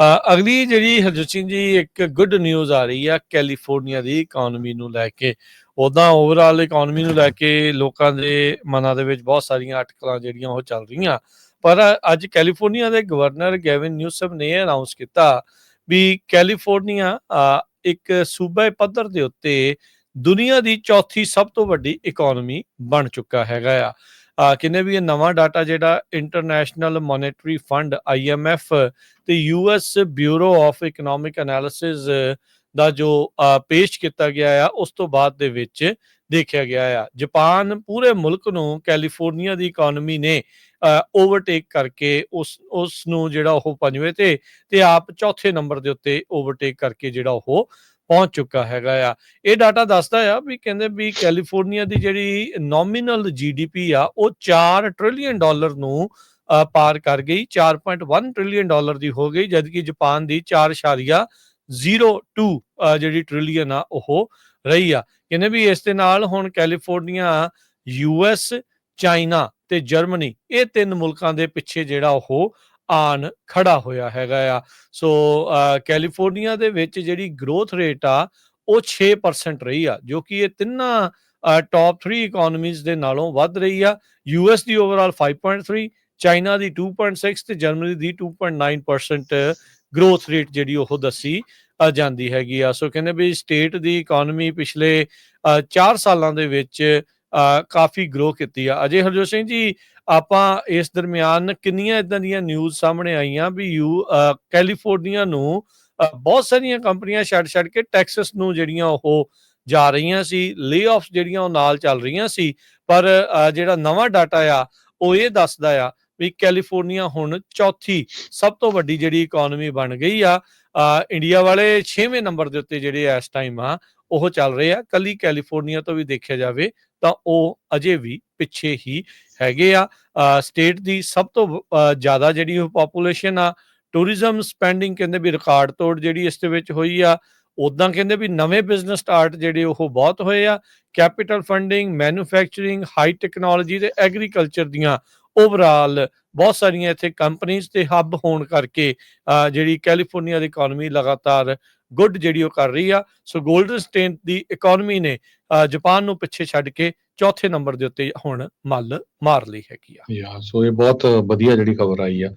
ਅ, ਅਗਲੀ ਜਿਹੜੀ ਹਰਜੋਤ ਸਿੰਘ ਜੀ ਇੱਕ ਗੁੱਡ ਨਿਊਜ਼ ਆ ਰਹੀ ਆ ਕੈਲੀਫੋਰਨੀਆ ਦੀ ਇਕਨੋਮੀ ਨੂੰ ਲੈ ਕੇ। ਉਦਾਂ ਓਵਰਆਲ ਇਕਨੋਮੀ ਨੂੰ ਲੈ ਕੇ ਲੋਕਾਂ ਦੇ ਮਨਾਂ ਦੇ ਵਿੱਚ ਬਹੁਤ ਸਾਰੀਆਂ ਅਟਕਲਾਂ ਜਿਹੜੀਆਂ ਉਹ ਚੱਲ ਰਹੀਆਂ। ਪਰ ਅੱਜ ਕੈਲੀਫੋਰਨੀਆ ਦੇ ਗਵਰਨਰ ਗੈਵਿਨ ਨਿਊਸਮ ਨੇ ਅਨਾਉਂਸ ਕੀਤਾ ਵੀ ਕੈਲੀਫੋਰਨੀਆ ਇੱਕ ਸੂਬੇ ਪੱਧਰ ਦੇ ਉੱਤੇ ਦੁਨੀਆ ਦੀ ਚੌਥੀ ਸਭ ਤੋਂ ਵੱਡੀ ਇਕਨੋਮੀ ਬਣ ਚੁੱਕਾ ਹੈਗਾ ਆ। ਆ ਕਿਨੇ ਵੀ ਇਹ ਨਵਾਂ ਡਾਟਾ ਜਿਹੜਾ ਇੰਟਰਨੈਸ਼ਨਲ ਮੋਨਿਟਰੀ ਫੰਡ ਆਈਐਮਐਫ ਤੇ US bureau of economic analysis ਦਾ ਜੋ ਪੇਸ਼ ਕੀਤਾ ਗਿਆ ਆ, ਉਸ ਤੋਂ ਬਾਅਦ ਦੇ ਵਿੱਚ ਦੇਖਿਆ ਗਿਆ ਆ। ਜਾਪਾਨ ਪੂਰੇ ਮੁਲਕ ਨੂੰ ਕੈਲੀਫੋਰਨੀਆ ਦੀ ਇਕਨੋਮੀ ਨੇ ਓਵਰਟੇਕ ਕਰਕੇ ਉਸ ਉਸ ਨੂੰ ਜਿਹੜਾ ਉਹ ਪੰਜਵੇਂ ਤੇ ਤੇ ਆਪ ਚੌਥੇ ਨੰਬਰ ਦੇ ਉੱਤੇ ਓਵਰਟੇਕ ਕਰਕੇ ਜਿਹੜਾ ਉਹ ਪਹੁੰਚ ਚੁੱਕਾ ਹੈਗਾ ਆ। ਇਹ ਡਾਟਾ ਦੱਸਦਾ ਆ ਵੀ ਕਹਿੰਦੇ ਵੀ ਕੈਲੀਫੋਰਨੀਆ ਦੀ ਜਿਹੜੀ ਨੋਮੀਨਲ ਜੀਡੀਪੀ ਆ ਉਹ 4 ਟ੍ਰਿਲੀਅਨ ਡਾਲਰ ਨੂੰ ਪਾਰ ਕਰ ਗਈ। 4.1 ਟ੍ਰਿਲੀਅਨ ਡਾਲਰ ਦੀ ਹੋ ਗਈ ਜਦਕਿ ਜਾਪਾਨ ਦੀ 4.02 ਅ, ਜਿਹੜੀ ਟ੍ਰਿਲੀਅਨ ਆ ਉਹ ਰਹੀ ਆ। ਕਹਿੰਦੇ ਵੀ ਇਸ ਦੇ ਨਾਲ ਹੁਣ ਕੈਲੀਫੋਰਨੀਆ ਯੂਐਸ ਚਾਈਨਾ ਤੇ ਜਰਮਨੀ ਇਹ ਤਿੰਨ ਮੁਲਕਾਂ ਦੇ ਪਿੱਛੇ ਜਿਹੜਾ ਉਹ ਆਨ ਖੜਾ ਹੋਇਆ ਹੈਗਾ ਆ। ਸੋ ਕੈਲੀਫੋਰਨੀਆ ਦੇ ਵਿੱਚ ਜਿਹੜੀ ਗਰੋਥ ਰੇਟ ਆ, ਉਹ 6% ਰਹੀ ਆ, ਜੋ ਕਿ ਇਹ ਤਿੰਨਾਂ ਟੌਪ 3 ਇਕਨੋਮੀਜ਼ ਦੇ ਨਾਲੋਂ ਵੱਧ ਰਹੀ ਆ। ਯੂਐਸ ਦੀ ਓਵਰਆਲ 5.3 ਚਾਈਨਾ ਦੀ 2.6 ਤੇ ਜਰਮਨੀ ਦੀ 2.9% ਗਰੋਥ ਰੇਟ ਜਿਹੜੀ ਉਹ ਦੱਸੀ ਜਾਂਦੀ ਹੈਗੀ ਆ। ਸੋ, ਕਹਿੰਦੇ ਵੀ ਸਟੇਟ ਦੀ ਇਕਨੋਮੀ ਪਿਛਲੇ 4 ਸਾਲਾਂ ਦੇ ਵਿੱਚ ਕਾਫੀ ਗਰੋ ਕੀਤੀ ਆ। ਅਜੇ ਹਰਜੋਤ ਸਿੰਘ ਜੀ ਆਪਾਂ ਇਸ ਦਰਮਿਆਨ ਕਿੰਨੀਆਂ ਇਦਾਂ ਦੀਆਂ ਨਿਊਜ਼ ਸਾਹਮਣੇ ਆਈਆਂ ਵੀ ਯੂ ਕੈਲੀਫੋਰਨੀਆ ਨੂੰ ਬਹੁਤ ਸਾਰੀਆਂ ਕੰਪਨੀਆਂ ਛੱਡ ਛੱਡ ਕੇ ਟੈਕਸਸ ਨੂੰ ਜਿਹੜੀਆਂ ਉਹ ਜਾ ਰਹੀਆਂ ਸੀ ਲੇ-ਆਫਸ ਜਿਹੜੀਆਂ ਉਹ ਨਾਲ ਚੱਲ ਰਹੀਆਂ ਸੀ, ਪਰ ਜਿਹੜਾ ਨਵਾਂ ਡਾਟਾ ਆ, ਉਹ ਇਹ ਦੱਸਦਾ ਆ ਵੀ ਕੈਲੀਫੋਰਨੀਆ ਹੁਣ ਚੌਥੀ ਸਭ ਤੋਂ ਵੱਡੀ ਜਿਹੜੀ ਇਕਨੋਮੀ ਬਣ ਗਈ ਆ ਇੰਡੀਆ ਵਾਲੇ 6ਵੇਂ ਨੰਬਰ ਦੇ ਉੱਤੇ ਜਿਹੜੇ ਇਸ ਟਾਈਮ ਆ, ਉਹ ਚੱਲ ਰਹੇ ਆ ਕੱਲੀ ਕੈਲੀਫੋਰਨੀਆ ਤੋਂ ਵੀ ਦੇਖਿਆ ਜਾਵੇ ਤਾਂ ਉਹ ਅਜੇ ਵੀ ਪਿੱਛੇ ਹੀ ਹੈਗੇ ਆ। ਸਟੇਟ ਦੀ ਸਭ ਤੋਂ ਜ਼ਿਆਦਾ ਜਿਹੜੀ ਉਹ ਪੋਪੂਲੇਸ਼ਨ ਆ ਟੂਰਿਜ਼ਮ ਸਪੈਂਡਿੰਗ ਕਹਿੰਦੇ ਵੀ ਰਿਕਾਰਡ ਤੋੜ ਜਿਹੜੀ ਇਸ ਦੇ ਵਿੱਚ ਹੋਈ ਆ ਉਦਾਂ ਕਹਿੰਦੇ ਵੀ ਨਵੇਂ ਬਿਜ਼ਨਸ ਸਟਾਰਟ ਜਿਹੜੇ ਉਹ ਬਹੁਤ ਹੋਏ ਆ। Capital funding manufacturing high technology ਤੇ ਐਗਰੀਕਲਚਰ ਦੀਆਂ ਓਵਰਆਲ ਬਹੁਤ ਸਾਰੀਆਂ ਇੱਥੇ ਕੰਪਨੀਆਂ ਤੇ ਹੱਬ ਹੋਣ ਕਰਕੇ ਜਿਹੜੀ ਕੈਲੀਫੋਰਨੀਆ ਦੀ ਇਕਨੋਮੀ ਲਗਾਤਾਰ ਗੁੱਡ ਜਿਹੜੀ ਉਹ ਕਰ ਰਹੀ ਆ। ਸੋ 골ਡਨ ਸਟੇਟ ਦੀ ਇਕਨੋਮੀ ਨੇ ਅ, ਜਾਪਾਨ ਨੂੰ ਪਿੱਛੇ ਛੱਡ ਕੇ ਚੌਥੇ ਨੰਬਰ ਦੇ ਉੱਤੇ ਹੁਣ ਮੱਲ ਮਾਰ ਲਈ ਹੈਗੀ ਆ। ਯਾ ਸੋ ਇਹ ਬਹੁਤ ਵਧੀਆ ਜਿਹੜੀ ਖਬਰ ਆਈ ਆ।